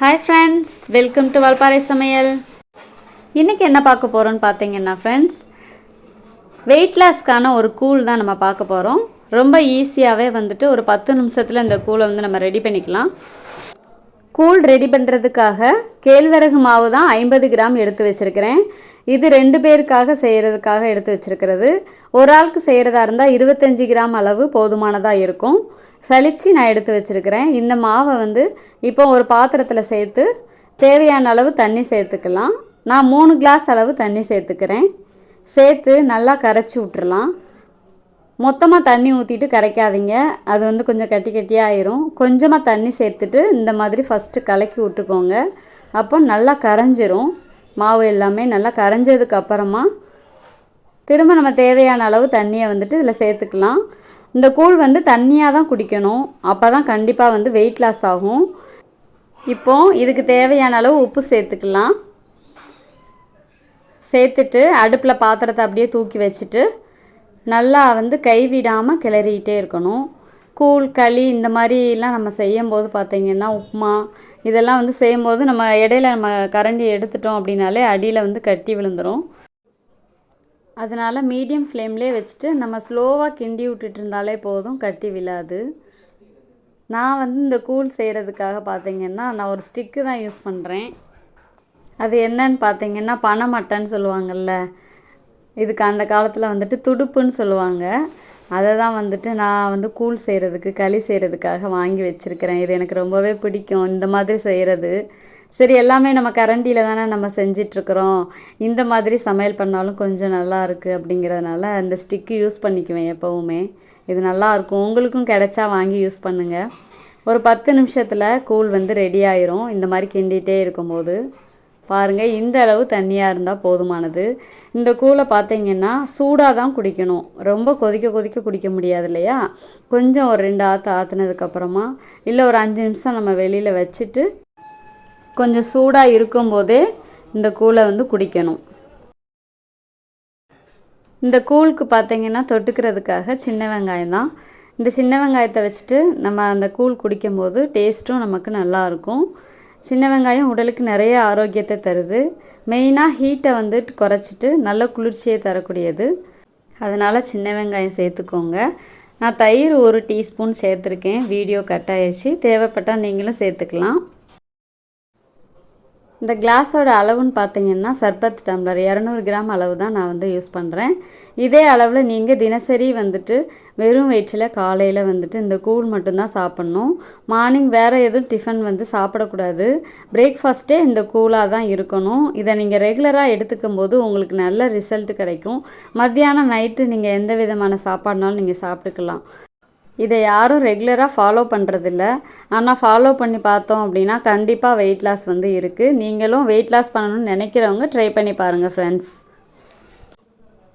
Hi friends welcome to Valparai சமையல் இன்றைக்கி என்ன பார்க்க போகிறோன்னு பார்த்தீங்கன்னா ஃப்ரெண்ட்ஸ் வெயிட் லாஸ்க்கான ஒரு கூழ் தான் நம்ம பார்க்க போகிறோம் ரொம்ப ஈஸியாகவே வந்துட்டு ஒரு பத்து நிமிஷத்தில் இந்த கூலை வந்து நம்ம ரெடி பண்ணிக்கலாம். கூழ் ரெடி பண்ணுறதுக்காக கேழ்வரகு மாவு தான் ஐம்பது கிராம் எடுத்து வச்சுருக்கிறேன். இது ரெண்டு பேருக்காக செய்கிறதுக்காக எடுத்து வச்சுருக்கிறது. ஒரு ஆளுக்கு செய்கிறதா இருந்தால் இருபத்தஞ்சி கிராம் அளவு போதுமானதாக இருக்கும். சளிச்சு நான் எடுத்து வச்சுருக்கிறேன். இந்த மாவை வந்து இப்போ ஒரு பாத்திரத்தில் சேர்த்து தேவையான அளவு தண்ணி சேர்த்துக்கலாம். நான் மூணு கிளாஸ் அளவு தண்ணி சேர்த்துக்கிறேன். சேர்த்து நல்லா கரைச்சி விட்டுறலாம். மொத்தமாக தண்ணி ஊற்றிட்டு கரைக்காதீங்க. அது வந்து கொஞ்சம் கட்டி கட்டியாக ஆயிரும். கொஞ்சமாக தண்ணி சேர்த்துட்டு இந்த மாதிரி ஃபஸ்ட்டு கலக்கி விட்டுக்கோங்க. அப்போ நல்லா கரைஞ்சிரும். மாவு எல்லாமே நல்லா கரைஞ்சதுக்கு அப்புறமா திரும்ப நம்ம தேவையான அளவு தண்ணியை வந்துட்டு இதில் சேர்த்துக்கலாம். இந்த கூழ் வந்து தண்ணியாக தான் குடிக்கணும். அப்போ தான் கண்டிப்பாக வந்து வெயிட் லாஸ் ஆகும். இப்போ இதுக்கு தேவையான அளவு உப்பு சேர்த்துக்கலாம். சேர்த்துட்டு அடுப்பில் பாத்திரத்தை அப்படியே தூக்கி வச்சுட்டு நல்லா வந்து கைவிடாமல் கிளறிக்கிட்டே இருக்கணும். கூழ் களி இந்த மாதிரிலாம் நம்ம செய்யும்போது பார்த்திங்கன்னா உப்புமா இதெல்லாம் வந்து செய்யும்போது நம்ம இடையில நம்ம கரண்டி எடுத்துட்டோம் அப்படின்னாலே அடியில் வந்து கட்டி விழுந்துடும் அதனால் மீடியம் ஃப்ளேம்லேயே வச்சுட்டு நம்ம ஸ்லோவாக கிண்டி விட்டுட்டு இருந்தாலே போதும் கட்டி விழாது. நான் வந்து இந்த கூழ் செய்கிறதுக்காக பார்த்திங்கன்னா நான் ஒரு ஸ்டிக்கு தான் யூஸ் பண்ணுறேன் அது என்னன்னு பார்த்தீங்கன்னா பனைமட்டைன்னு சொல்லுவாங்கள்ல இதுக்கு அந்த காலத்தில் வந்துட்டு துடுப்புன்னு சொல்லுவாங்க. அதை தான் வந்துட்டு நான் வந்து கூழ் செய்கிறதுக்கு களி செய்கிறதுக்காக வாங்கி வச்சுருக்கிறேன். இது எனக்கு ரொம்பவே பிடிக்கும். இந்த மாதிரி செய்கிறது சரி எல்லாமே நம்ம கரண்டியில் தானே நம்ம செஞ்சிட்ருக்குறோம். இந்த மாதிரி சமையல் பண்ணாலும் கொஞ்சம் நல்லா இருக்குது அப்படிங்கிறதுனால அந்த ஸ்டிக்கு யூஸ் பண்ணிக்குவேன் எப்போவுமே. இது நல்லாயிருக்கும் உங்களுக்கும் கிடைச்சா வாங்கி யூஸ் பண்ணுங்கள் ஒரு பத்து நிமிஷத்தில் கூழ் வந்து ரெடி ஆயிரும். இந்த மாதிரி கிண்டிகிட்டே இருக்கும்போது. பாருங்கள் இந்த அளவு தண்ணியாக இருந்தால் போதுமானது. இந்த கூழை பார்த்தீங்கன்னா சூடாக தான் குடிக்கணும். ரொம்ப கொதிக்க கொதிக்க குடிக்க முடியாது இல்லையா? கொஞ்சம் ஒரு ரெண்டு ஆற்று ஆற்றுனதுக்கப்புறமா இல்லை ஒரு அஞ்சு நிமிஷம் நம்ம வெளியில் வச்சுட்டு கொஞ்சம் சூடாக இருக்கும்போதே இந்த கூழை வந்து குடிக்கணும். இந்த கூழுக்கு பார்த்தீங்கன்னா தொட்டுக்கிறதுக்காக சின்ன வெங்காயம் தான். இந்த சின்ன வெங்காயத்தை வச்சுட்டு நம்ம அந்த கூழ் குடிக்கும்போது டேஸ்ட்டும் நமக்கு நல்லாயிருக்கும் சின்ன வெங்காயம் உடலுக்கு நிறைய ஆரோக்கியத்தை தருது. மெயினாக ஹீட்டை வந்து குறைச்சிட்டு நல்ல குளிர்ச்சியை தரக்கூடியது. அதனால் சின்ன வெங்காயம் சேர்த்துக்கோங்க. நான் தயிர் ஒரு டீஸ்பூன் சேர்த்துருக்கேன். வீடியோ கட் ஆயிடுச்சு. தேவைப்பட்டால் நீங்களும் சேர்த்துக்கலாம். இந்த கிளாஸோட அளவுன்னு பார்த்தீங்கன்னா சர்பத் டம்ளர் இரநூறு கிராம் அளவு தான் நான் வந்து யூஸ் பண்ணுறேன் இதே அளவில் நீங்கள் தினசரி வந்துட்டு வெறும் வயிற்றில் காலையில் வந்துட்டு இந்த கூழ் மட்டும்தான் சாப்பிட்ணும். மார்னிங் வேறு எதுவும் டிஃபன் வந்து சாப்பிடக்கூடாது. பிரேக்ஃபாஸ்ட்டே இந்த கூலாக தான் இருக்கணும். இதை நீங்கள் ரெகுலராக எடுத்துக்கும் போது உங்களுக்கு நல்ல ரிசல்ட் கிடைக்கும். மத்தியானம் நைட்டு நீங்கள் எந்த விதமான சாப்பாடுனாலும் நீங்கள் சாப்பிட்டுக்கலாம். இதை யாரும் ரெகுலராக ஃபாலோ பண்ணுறதில்ல ஆனால் ஃபாலோ பண்ணி பார்த்தோம் அப்படின்னா கண்டிப்பாக வெயிட் லாஸ் வந்து இருக்குது நீங்களும் வெயிட் லாஸ் பண்ணணும்னு நினைக்கிறவங்க ட்ரை பண்ணி பாருங்கள் ஃப்ரெண்ட்ஸ்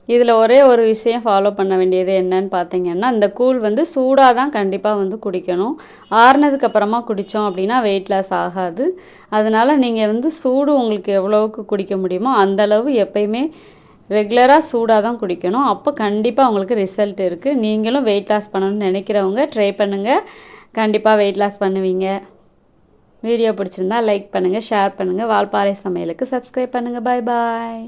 இதில் ஒரே ஒரு விஷயம் ஃபாலோ பண்ண வேண்டியது என்னன்னு பார்த்தீங்கன்னா இந்த கூழ் வந்து சூடாக தான் கண்டிப்பாக வந்து குடிக்கணும். ஆறுனதுக்கப்புறமா குடித்தோம் அப்படின்னா வெயிட் லாஸ் ஆகாது. அதனால் நீங்கள் வந்து சூடு உங்களுக்கு எவ்வளோவுக்கு குடிக்க முடியுமோ அந்தளவு எப்பயுமே ரெகுலராக சூடாக தான் குடிக்கணும். அப்போ கண்டிப்பாக உங்களுக்கு ரிசல்ட் இருக்குது நீங்களும் வெயிட் லாஸ் பண்ணணும்னு நினைக்கிறவங்க ட்ரை பண்ணுங்கள் கண்டிப்பாக வெயிட் லாஸ் பண்ணுவீங்க. வீடியோ பிடிச்சிருந்தா லைக் பண்ணுங்கள் ஷேர் பண்ணுங்கள் வால்பாறை சமையலுக்கு சப்ஸ்கிரைப் பண்ணுங்கள் பாய் பாய்